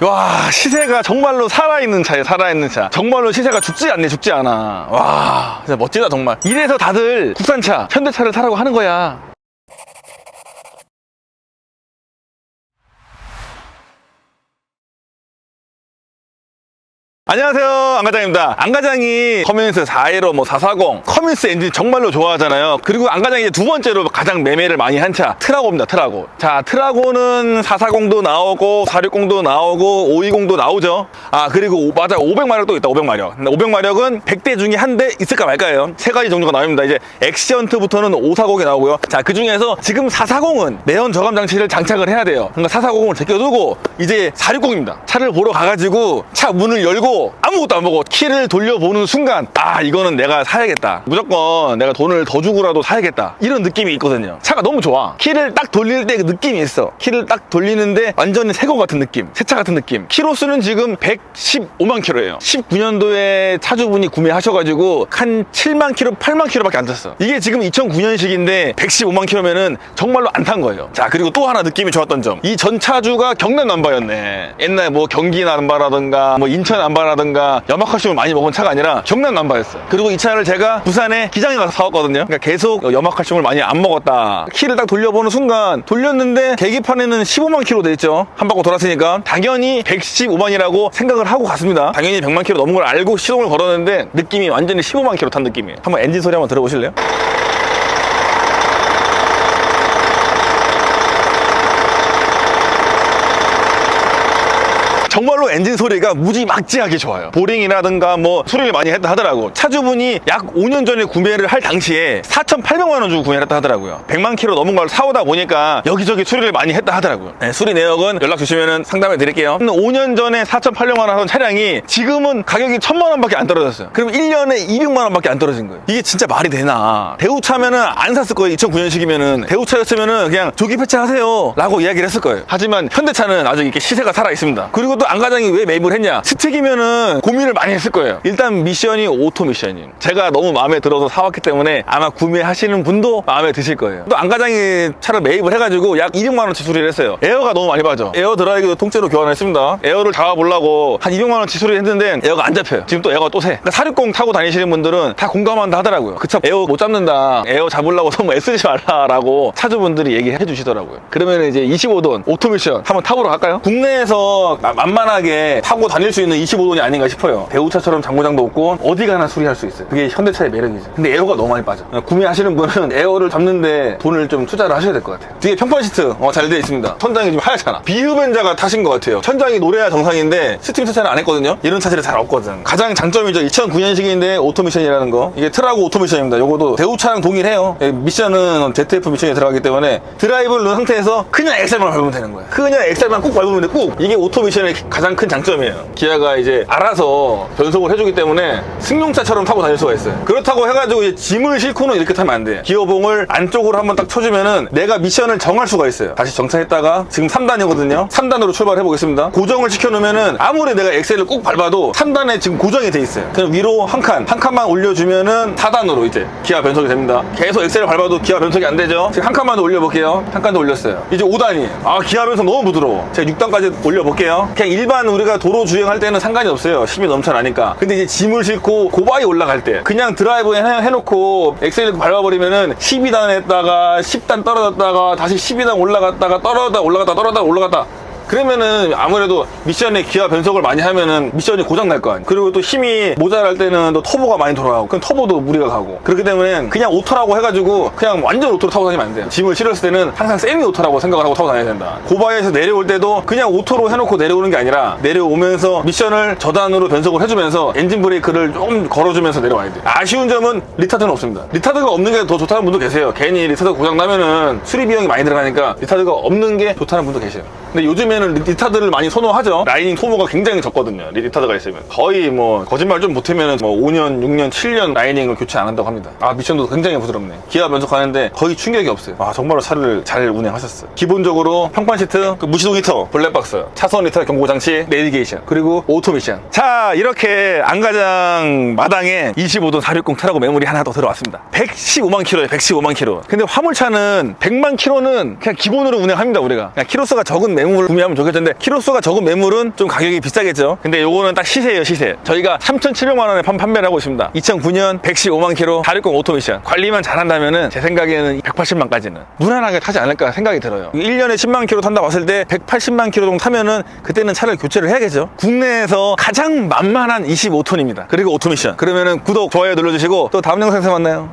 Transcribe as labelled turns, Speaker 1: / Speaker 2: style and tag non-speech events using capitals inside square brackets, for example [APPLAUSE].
Speaker 1: 와 시세가 정말로 살아있는 차에 살아있는 차. 정말로 시세가 죽지 않네 죽지 않아. 와 진짜 멋지다 정말. 이래서 다들 국산차 현대차를 사라고 하는 거야 안녕하세요 안과장입니다. 안과장이 커뮤니스 415, 뭐 440, 커뮤니스 엔진 정말로 좋아하잖아요. 그리고 안과장이 두 번째로 가장 매매를 많이 한 차 트라고입니다 트라고. 자 트라고는 440도 나오고 460도 나오고 520도 나오죠. 아 그리고 오- 맞아 500마력도 있다 500마력. 근데 500마력은 100대 중에 한 대 있을까 말까요? 세 가지 종류가 나옵니다. 이제 엑시언트부터는 540이 나오고요. 자 그 중에서 지금 440은 내연 저감 장치를 장착을 해야 돼요. 그러니까 440을 제껴두고 이제 460입니다. 차를 보러 가가지고 차 문을 열고 아무것도 안 보고 키를 돌려보는 순간 아 이거는 내가 사야겠다. 무조건 내가 돈을 더 주고라도 사야겠다. 이런 느낌이 있거든요. 차가 너무 좋아. 키를 딱 돌릴 때 그 느낌이 있어. 키를 딱 돌리는데 완전히 새거 같은 느낌 새차 같은 느낌. 키로수는 지금 115만 킬로예요. 19년도에 차주분이 구매하셔가지고 한 7만 킬로 8만 킬로밖에 안 탔어. 이게 지금 2009년식인데 115만 킬로면은 정말로 안 탄 거예요. 자 그리고 또 하나 느낌이 좋았던 점. 이 전 차주가 경남 남바였네. 옛날 뭐 경기 남바라든가 뭐 인천 남바 라든가 염화칼슘을 많이 먹은 차가 아니라 경남 남바였어요. 그리고 이 차를 제가 부산에 기장에 가서 사왔거든요. 그러니까 계속 염화칼슘을 많이 안 먹었다. 키를 딱 돌려보는 순간 돌렸는데 계기판에는 15만 킬로 돼 있죠. 한 바퀴 돌았으니까 당연히 115만이라고 생각을 하고 갔습니다. 당연히 100만 킬로 넘은 걸 알고 시동을 걸었는데 느낌이 완전히 15만 킬로 탄 느낌이에요. 한번 엔진 소리 한번 들어보실래요? 정말로 엔진 소리가 무지막지하게 좋아요. 보링이라든가 뭐 소리를 많이 했다 하더라고. 차주분이 약 5년 전에 구매를 할 당시에 4,800만 원 주고 구매를 했다 하더라고요. 100만 킬로 넘은 걸 사오다 보니까 여기저기 수리를 많이 했다 하더라고요. 네, 수리 내역은 연락 주시면 상담해 드릴게요. 5년 전에 4,800만 원 하던 차량이 지금은 가격이 1,000만 원밖에 안 떨어졌어요. 그럼 1년에 200만 원밖에 안 떨어진 거예요. 이게 진짜 말이 되나. 대우차면은 안 샀을 거예요. 2009년식이면은. 대우차였으면은 그냥 조기 폐차하세요. 라고 이야기를 했을 거예요. 하지만 현대차는 아직 이렇게 시세가 살아 있습니다. 그리고 또안 과장이 왜 매입을 했냐? 스틱이면은 고민을 많이 했을 거예요. 일단 미션이 오토 미션이에요. 제가 너무 마음에 들어서 사왔기 때문에 아마 구매하시는 분도 마음에 드실 거예요. 또 안 과장이 차를 매입을 해가지고 약 200만 원치 수리를 했어요. 에어가 너무 많이 빠져. 에어 드라이기도 통째로 교환했습니다. 에어를 잡아보려고 한 200만 원치 수리를 했는데 에어가 안 잡혀요. 지금 또 에어가 또 새. 그러니까 460 타고 다니시는 분들은 다 공감한다 하더라고요. 그 차 에어 못 잡는다. 에어 잡으려고 [LAUGHS] 너무 애쓰지 말라라고 차주분들이 얘기해 주시더라고요. 그러면 이제 25돈 오토미션 한번 타보러 갈까요? 국내에서 마- 만만하게 타고 다닐 수 있는 25돈이 아닌가 싶어요. 대우차처럼 장고장도 없고 어디 가나 수리할 수 있어요. 그게 현대차의 매력이죠. 근데 에어가 너무 많이 빠져. 구매하시는 분은 에어를 잡는데 돈을 좀 투자를 하셔야 될 것 같아요. 뒤에 평판 시트 어, 잘 되어 있습니다. 천장이 좀 하얗잖아. 비흡연자가 타신 것 같아요. 천장이 노래야 정상인데 스팀 세차를 안 했거든요. 이런 차들이 잘 없거든. 가장 장점이죠. 2009년식인데 오토미션이라는 거. 이게 트라고 오토미션입니다. 요거도 대우차랑 동일해요. 예, 미션은 ZF 미션이 들어가기 때문에 드라이브를 넣은 상태에서 그냥 엑셀만 밟으면 되는 거예요. 그냥 엑셀만 꾹 밟으면 돼. 꾹. 이게 오토미션의 가장 큰 장점이에요. 기아가 이제 알아서 변속을 해주기 때문에 승용차처럼 타고 다닐 수가 있어요. 그렇다고 해가지고 이제 짐을 싣고는 이렇게 타면 안 돼. 기어봉을 안쪽으로 한번 딱 쳐주면은 내가 미션을 정할 수가 있어요. 다시 정차했다가 지금 3단이거든요. 3단으로 출발해 보겠습니다. 고정을 시켜놓으면은 아무리 내가 엑셀을 꾹 밟아도 3단에 지금 고정이 돼 있어요. 그냥 위로 한 칸, 한 칸만 올려주면은 4단으로 이제 기아 변속이 됩니다. 계속 엑셀을 밟아도 기아 변속이 안 되죠. 지금 한 칸만 더 올려볼게요. 한 칸 더 올렸어요. 이제 5단이. 아, 기아 변속 너무 부드러워. 제가 6단까지 올려볼게요. 그냥 일반 우리가 도로 주행할 때는 상관이 없어요. 힘이 넘쳐나니까. 근데 이제 짐을 싣고 고바이 올라갈 때 그냥 드라이브에 해- 해놓고 엑셀을 밟아버리면은 12단 했다가 10단 떨어졌다가 다시 12단 올라갔다가 떨어졌다 올라갔다 떨어졌다 올라갔다 그러면은 아무래도 미션에 기아 변속을 많이 하면은 미션이 고장 날 거 아니에요. 그리고 또 힘이 모자랄 때는 또 터보가 많이 돌아가고 그럼 터보도 무리가 가고 그렇기 때문에 그냥 오토라고 해가지고 그냥 완전 오토로 타고 다니면 안 돼요. 짐을 실었을 때는 항상 세미 오토라고 생각을 하고 타고 다녀야 된다. 고바에서 내려올 때도 그냥 오토로 해놓고 내려오는 게 아니라 내려오면서 미션을 저단으로 변속을 해주면서 엔진 브레이크를 조금 걸어주면서 내려와야 돼요. 아쉬운 점은 리타드는 없습니다. 리타드가 없는 게 더 좋다는 분도 계세요. 괜히 리타드 고장 나면은 수리 비용이 많이 들어가니까 리타드가 없는 게 좋다는 분도 계세요. 근데 요즘에 는 리- 리타드를 많이 선호하죠. 라이닝 소모가 굉장히 적거든요. 리- 리타드가 있으면. 거의 뭐, 거짓말 좀 못하면 뭐 5년, 6년, 7년 라이닝을 교체 안 한다고 합니다. 아, 미션도 굉장히 부드럽네. 기아 변속하는데 거의 충격이 없어요. 아, 정말로 차를 잘 운행하셨어요. 기본적으로 평판 시트, 그 무시동 히터, 블랙박스, 차선 히터 경고 장치, 내비게이션, 그리고 오토미션. 자, 이렇게 안가장 마당에 25도 460 타라고 매물이 하나 더 들어왔습니다. 115만 킬로에 115만 킬로. 근데 화물차는 100만 킬로는 그냥 기본으로 운행합니다, 우리가. 그냥 키로수가 적은 매물을 구매하 면 좋겠는데 키로수가 적은 매물은 좀 가격이 비싸겠죠. 근데 요거는 딱 시세예요, 시세. 저희가 3,700만 원에 판- 판매를 하고 있습니다. 2009년 115만 킬로 460 오토미션. 관리만 잘한다면은 제 생각에는 180만까지는 무난하게 타지 않을까 생각이 들어요. 1년에 10만 킬로 탄다 봤을 때 180만 킬로 정도 타면은 그때는 차를 교체를 해야겠죠. 국내에서 가장 만만한 25톤입니다. 그리고 오토미션. 그러면은 구독, 좋아요 눌러주시고 또 다음 영상에서 만나요.